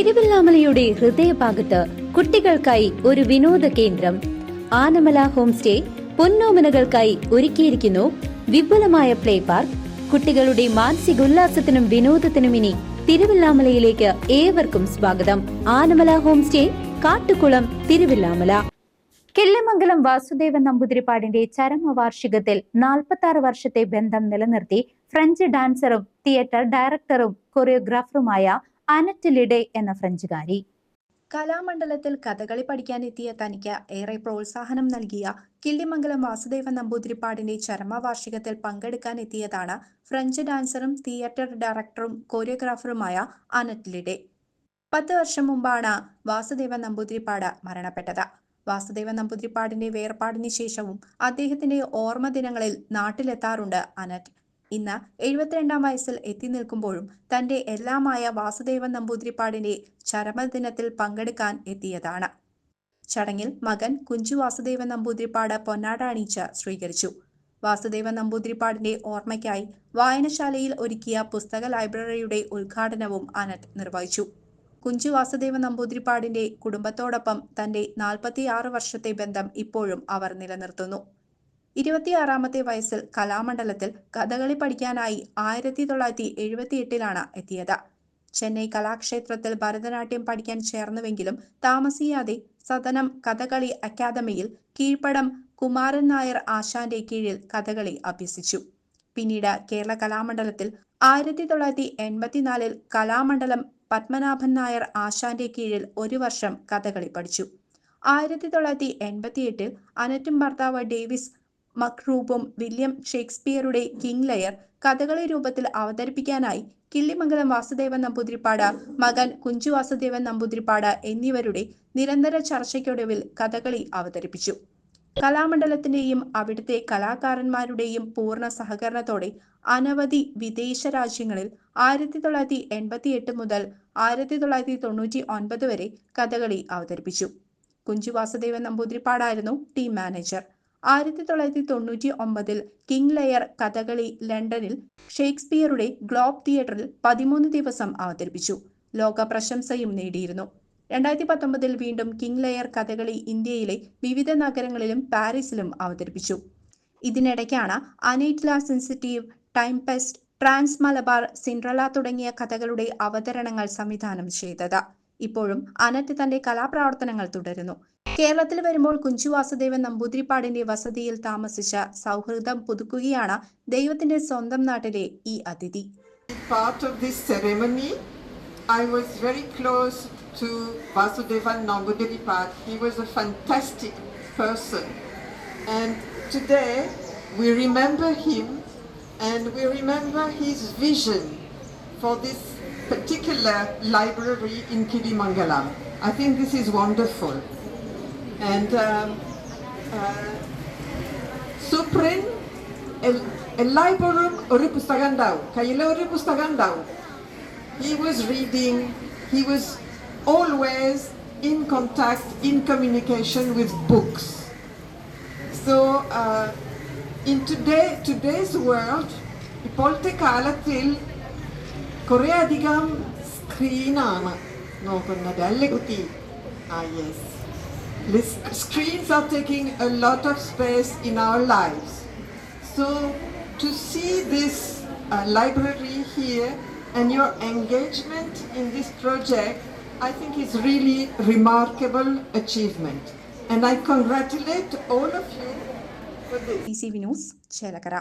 തിരുവല്ലാമലയുടെ ഹൃദയഭാഗത്ത് കുട്ടികൾക്കായി ഒരു വിനോദ കേന്ദ്രം. ആനമല ഹോം സ്റ്റേ പൊന്നോമനകൾക്കായി ഒരുക്കിയിരിക്കുന്നു വിപുലമായ പ്ലേ പാർക്ക്. കുട്ടികളുടെ മാനസിക ഉല്ലാസത്തിനും വിനോദത്തിനും ഇനി തിരുവല്ലാമലയിലേക്ക് ഏവർക്കും സ്വാഗതം. Anamala home stay Kattukulam Thiruvillwamala. Killimangalam Vasudevan നമ്പൂതിരിപ്പാടിന്റെ ചരമവാർഷികത്തിൽ നാൽപ്പത്തി ആറ് വർഷത്തെ ബന്ധം നിലനിർത്തി ഫ്രഞ്ച് ഡാൻസറും തിയേറ്റർ ഡയറക്ടറും കൊറിയോഗ്രാഫറുമായ അനറ്റ് ലിഡെ എന്ന ഫ്രഞ്ചുകാരി. കലാമണ്ഡലത്തിൽ കഥകളി പഠിക്കാനെത്തിയ തനിക്ക് ഏറെ പ്രോത്സാഹനം നൽകിയ കിള്ളിമംഗലം വാസുദേവൻ നമ്പൂതിരിപ്പാടിന്റെ ചരമവാർഷികത്തിൽ പങ്കെടുക്കാനെത്തിയതാണ് ഫ്രഞ്ച് ഡാൻസറും തിയേറ്റർ ഡയറക്ടറും കോറിയോഗ്രാഫറുമായ അനറ്റ് ലിഡെ പത്ത് വർഷം മുമ്പാണ് വാസുദേവൻ നമ്പൂതിരിപ്പാട് മരണപ്പെട്ടത്. വാസുദേവൻ നമ്പൂതിരിപ്പാടിന്റെ വേർപാടിന് ശേഷവും അദ്ദേഹത്തിന്റെ ഓർമ്മ ദിനങ്ങളിൽ നാട്ടിലെത്താറുണ്ട് അനറ്റ്. ഇന്ന് എഴുപത്തിരണ്ടാം വയസ്സിൽ എത്തി നിൽക്കുമ്പോഴും തന്റെ എല്ലാമായ വാസുദേവൻ നമ്പൂതിരിപ്പാടിന്റെ ചരമദിനത്തിൽ പങ്കെടുക്കാൻ എത്തിയതാണ്. ചടങ്ങിൽ മകൻ കുഞ്ചു വാസുദേവൻ നമ്പൂതിരിപ്പാട് പൊന്നാട അണിയിച്ച് സ്വീകരിച്ചു. വാസുദേവൻ നമ്പൂതിരിപ്പാടിന്റെ ഓർമ്മയ്ക്കായി വായനശാലയിൽ ഒരുക്കിയ പുസ്തക ലൈബ്രറിയുടെ ഉദ്ഘാടനവും അനറ്റ് നിർവഹിച്ചു. കുഞ്ചു വാസുദേവൻ നമ്പൂതിരിപ്പാടിന്റെ കുടുംബത്തോടൊപ്പം തന്റെ നാൽപ്പത്തിയാറ് വർഷത്തെ ബന്ധം ഇപ്പോഴും അവർ നിലനിർത്തുന്നു. ഇരുപത്തിയാറാമത്തെ വയസ്സിൽ കലാമണ്ഡലത്തിൽ കഥകളി പഠിക്കാനായി ആയിരത്തി തൊള്ളായിരത്തി എഴുപത്തി എട്ടിലാണ് എത്തിയത്. ചെന്നൈ കലാക്ഷേത്രത്തിൽ ഭരതനാട്യം പഠിക്കാൻ ചേർന്നുവെങ്കിലും താമസിയാതെ സദനം കഥകളി അക്കാദമിയിൽ കീഴ്പ്പടം കുമാരൻ നായർ ആശാന്റെ കീഴിൽ കഥകളി അഭ്യസിച്ചു. പിന്നീട് കേരള കലാമണ്ഡലത്തിൽ ആയിരത്തി തൊള്ളായിരത്തി എൺപത്തിനാലിൽ കലാമണ്ഡലം പത്മനാഭൻ നായർ ആശാന്റെ കീഴിൽ ഒരു വർഷം കഥകളി പഠിച്ചു. ആയിരത്തി തൊള്ളായിരത്തി എൺപത്തിയെട്ടിൽ അനറ്റും ഭർത്താവ് ഡേവിസ് മക്രൂബും വില്യം ഷേക്സ്പിയറുടെ കിങ് ലയർ കഥകളി രൂപത്തിൽ അവതരിപ്പിക്കാനായി കിള്ളിമംഗലം വാസുദേവൻ നമ്പൂതിരിപ്പാട് മകൻ കുഞ്ചു വാസുദേവൻ നമ്പൂതിരിപ്പാട് എന്നിവരുടെ നിരന്തര ചർച്ചയ്ക്കൊടുവിൽ കഥകളി അവതരിപ്പിച്ചു. കലാമണ്ഡലത്തിന്റെയും അവിടുത്തെ കലാകാരന്മാരുടെയും പൂർണ സഹകരണത്തോടെ അനവധി വിദേശ രാജ്യങ്ങളിൽ ആയിരത്തി തൊള്ളായിരത്തി എൺപത്തി എട്ട് മുതൽ ആയിരത്തി തൊള്ളായിരത്തി തൊണ്ണൂറ്റി ഒൻപത് വരെ കഥകളി അവതരിപ്പിച്ചു. കുഞ്ചു വാസുദേവൻ നമ്പൂതിരിപ്പാടായിരുന്നു ടീം മാനേജർ. ആയിരത്തി തൊള്ളായിരത്തി തൊണ്ണൂറ്റി ഒമ്പതിൽ കിങ് ലെയർ കഥകളി ലണ്ടനിൽ ഷേക്സ്പിയറുടെ ഗ്ലോബ് തിയേറ്ററിൽ പതിമൂന്ന് ദിവസം അവതരിപ്പിച്ചു. ലോക പ്രശംസയും നേടിയിരുന്നു. രണ്ടായിരത്തി പത്തൊമ്പതിൽ വീണ്ടും കിങ് ലെയർ കഥകളി ഇന്ത്യയിലെ വിവിധ നഗരങ്ങളിലും പാരീസിലും അവതരിപ്പിച്ചു. ഇതിനിടയ്ക്കാണ് അനൈറ്റ്ല sensitive tempest trans Malabar Cinderella തുടങ്ങിയ കഥകളുടെ അവതരണങ്ങൾ സംവിധാനം ചെയ്തത്. ഇപ്പോഴും അനറ്റ് തന്റെ കലാപ്രവർത്തനങ്ങൾ തുടരുന്നു കേരളത്തിൽ വരുമ്പോൾ കുഞ്ചു വാസുദേവൻ നമ്പൂതിരിപ്പാടിന്റെ വസതിയിൽ താമസിച്ച സൗഹൃദം പുതുക്കുകയാണ് ദൈവത്തിന്റെ സ്വന്തം നാട്ടിലെ ഈ അതിഥി part of this ceremony. I was very close to Vasudevan Nambudiripat. He was a fantastic person. And today we remember him and we remember his vision for this particular library in Kilimangalam. I think this is wonderful. And um, uh, Suprin L- എല്ലായ്പ്പോഴും ഒരു പുസ്തകം ഉണ്ടാവും കയ്യിൽ ഒരു പുസ്തകം ഉണ്ടാവും he was reading he was always in contact in communication with books so uh, in today today's world ഇപ്പോഴത്തെ കാലത്തിൽ കുറേ അധികം സ്ക്രീനാണ് നോക്കുന്നത് അല്ലേ കുട്ടി ആ yes screens are taking a lot of space in our lives so to see this uh, library here and your engagement in this project, I think is really remarkable achievement. And I congratulate all of you for this. T C V news Chelakkara